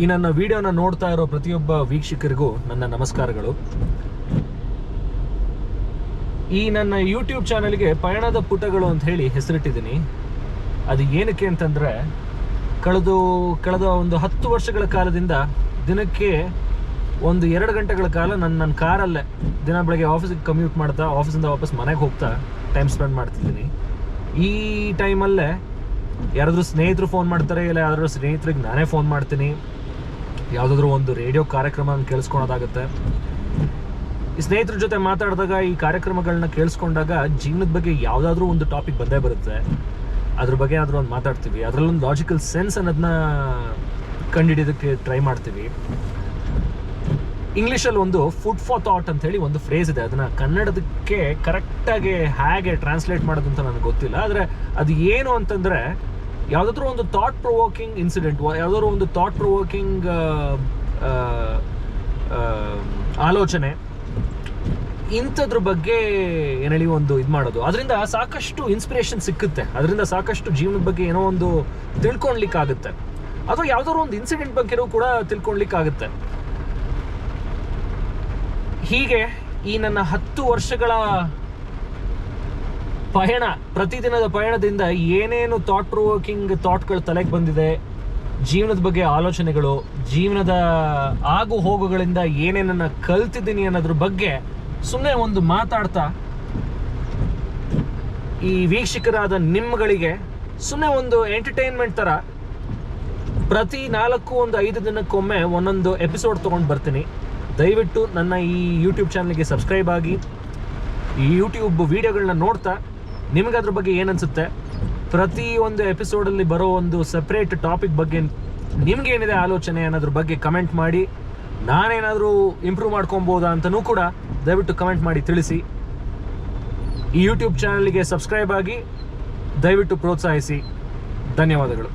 ಈ ನನ್ನ ವಿಡಿಯೋನ ನೋಡ್ತಾ ಇರೋ ಪ್ರತಿಯೊಬ್ಬ ವೀಕ್ಷಕರಿಗೂ ನನ್ನ ನಮಸ್ಕಾರಗಳು. ಈ ನನ್ನ ಯೂಟ್ಯೂಬ್ ಚಾನಲ್ಗೆ ಪಯಣದ ಪುಟಗಳು ಅಂತ ಹೇಳಿ ಹೆಸರಿಟ್ಟಿದ್ದೀನಿ. ಅದು ಏನಕ್ಕೆ ಅಂತಂದರೆ, ಕಳೆದು, ಕಳೆದ ಒಂದು ಹತ್ತು ವರ್ಷಗಳ ಕಾಲದಿಂದ ದಿನಕ್ಕೆ ಒಂದು ಎರಡು ಗಂಟೆಗಳ ಕಾಲ ನನ್ನ ನನ್ನ ಕಾರಲ್ಲೇ ದಿನ ಬೆಳಗ್ಗೆ ಆಫೀಸಿಗೆ ಕಮ್ಯೂಟ್ ಮಾಡ್ತಾ, ಆಫೀಸಿಂದ ವಾಪಸ್ ಮನೆಗೆ ಹೋಗ್ತಾ ಟೈಮ್ ಸ್ಪೆಂಡ್ ಮಾಡ್ತಿದ್ದೀನಿ. ಈ ಟೈಮಲ್ಲೇ ಯಾರಾದರೂ ಸ್ನೇಹಿತರು ಫೋನ್ ಮಾಡ್ತಾರೆ, ಇಲ್ಲ ಯಾರಾದರೂ ಸ್ನೇಹಿತರಿಗೆ ನಾನೇ ಫೋನ್ ಮಾಡ್ತೀನಿ. ಯಾವುದಾದ್ರೂ ಒಂದು ರೇಡಿಯೋ ಕಾರ್ಯಕ್ರಮ ಕೇಳಿಸ್ಕೊಳೋದಾಗುತ್ತೆ. ಈ ಸ್ನೇಹಿತರ ಜೊತೆ ಮಾತಾಡಿದಾಗ ಈ ಕಾರ್ಯಕ್ರಮಗಳನ್ನ ಕೇಳಿಸ್ಕೊಂಡಾಗ ಜೀವನದ ಬಗ್ಗೆ ಯಾವುದಾದ್ರೂ ಒಂದು ಟಾಪಿಕ್ ಬಂದೇ ಬರುತ್ತೆ. ಅದ್ರ ಬಗ್ಗೆ ಆದರೂ ಒಂದು ಮಾತಾಡ್ತೀವಿ. ಅದರಲ್ಲೊಂದು ಲಾಜಿಕಲ್ ಸೆನ್ಸ್ ಅನ್ನೋದನ್ನ ಕಂಡುಹಿಡಿಯೋದಕ್ಕೆ ಟ್ರೈ ಮಾಡ್ತೀವಿ. ಇಂಗ್ಲೀಷಲ್ಲಿ ಒಂದು ಫುಡ್ ಫಾರ್ ಥಾಟ್ ಅಂತ ಹೇಳಿ ಒಂದು ಫ್ರೇಸ್ ಇದೆ. ಅದನ್ನ ಕನ್ನಡದಕ್ಕೆ ಕರೆಕ್ಟಾಗಿ ಹೇಗೆ ಟ್ರಾನ್ಸ್ಲೇಟ್ ಮಾಡೋದು ಅಂತ ನನಗೆ ಗೊತ್ತಿಲ್ಲ. ಆದರೆ ಅದು ಏನು ಅಂತಂದರೆ ಯಾವುದಾದ್ರೂ ಒಂದು ಥಾಟ್ ಪ್ರೊವೋಕಿಂಗ್ ಇನ್ಸಿಡೆಂಟ್ ಯಾವುದಾದ್ರು ಒಂದು ಥಾಟ್ ಪ್ರೊವೋಕಿಂಗ್ ಆಲೋಚನೆ, ಇಂಥದ್ರ ಬಗ್ಗೆ ಏನು ಹೇಳಿ ಒಂದು ಇದು ಮಾಡೋದು. ಅದರಿಂದ ಸಾಕಷ್ಟು ಇನ್ಸ್ಪಿರೇಷನ್ ಸಿಕ್ಕುತ್ತೆ. ಅದರಿಂದ ಸಾಕಷ್ಟು ಜೀವನದ ಬಗ್ಗೆ ಏನೋ ಒಂದು ತಿಳ್ಕೊಳ್ಲಿಕ್ಕಾಗುತ್ತೆ. ಅಥವಾ ಯಾವುದಾದ್ರು ಒಂದು ಇನ್ಸಿಡೆಂಟ್ ಬಗ್ಗೆನೂ ಕೂಡ ತಿಳ್ಕೊಳ್ಲಿಕ್ಕಾಗುತ್ತೆ. ಹೀಗೆ ಈ ನನ್ನ ಹತ್ತು ವರ್ಷಗಳ ಪಯಣ, ಪ್ರತಿದಿನದ ಪಯಣದಿಂದ ಏನೇನು ಥಾಟ್ ಪ್ರೊವೋಕಿಂಗ್ ಥಾಟ್ಗಳು ತಲೆಗೆ ಬಂದಿದೆ, ಜೀವನದ ಬಗ್ಗೆ ಆಲೋಚನೆಗಳು, ಜೀವನದ ಆಗು ಹೋಗುಗಳಿಂದ ಏನೇನನ್ನ ಕಲ್ತಿದ್ದೀನಿ ಅನ್ನೋದ್ರ ಬಗ್ಗೆ ಸುಮ್ಮನೆ ಒಂದು ಮಾತಾಡ್ತಾ, ಈ ವೀಕ್ಷಕರಾದ ನಿಮ್ಮಗಳಿಗೆ ಸುಮ್ಮನೆ ಒಂದು ಎಂಟರ್ಟೈನ್ಮೆಂಟ್ ಥರ ಪ್ರತಿ ನಾಲ್ಕು ಒಂದು ಐದು ದಿನಕ್ಕೊಮ್ಮೆ ಒಂದೊಂದು ಎಪಿಸೋಡ್ ತೊಗೊಂಡು ಬರ್ತೀನಿ. ದಯವಿಟ್ಟು ನನ್ನ ಈ ಯೂಟ್ಯೂಬ್ ಚಾನಲ್ಗೆ ಸಬ್ಸ್ಕ್ರೈಬ್ ಆಗಿ, ಈ ಯೂಟ್ಯೂಬ್ ವಿಡಿಯೋಗಳನ್ನ ನೋಡ್ತಾ ನಿಮಗೆ ಅದ್ರ ಬಗ್ಗೆ ಏನನ್ಸುತ್ತೆ? ಪ್ರತಿ ಒಂದು ಎಪಿಸೋಡಲ್ಲಿ ಬರೋ ಒಂದು ಸಪ್ರೇಟ್ ಟಾಪಿಕ್ ಬಗ್ಗೆ ನಿಮ್ಗೇನಿದೆ ಆಲೋಚನೆ ಅನ್ನೋದ್ರ ಬಗ್ಗೆ ಕಮೆಂಟ್ ಮಾಡಿ. ನಾನೇನಾದರೂ ಇಂಪ್ರೂವ್ ಮಾಡ್ಕೊಬೋದಾ ಅಂತಲೂ ಕೂಡ ದಯವಿಟ್ಟು ಕಮೆಂಟ್ ಮಾಡಿ ತಿಳಿಸಿ. ಈ ಯೂಟ್ಯೂಬ್ ಚಾನಲ್ಗೆ ಸಬ್ಸ್ಕ್ರೈಬ್ ಆಗಿ ದಯವಿಟ್ಟು ಪ್ರೋತ್ಸಾಹಿಸಿ. ಧನ್ಯವಾದಗಳು.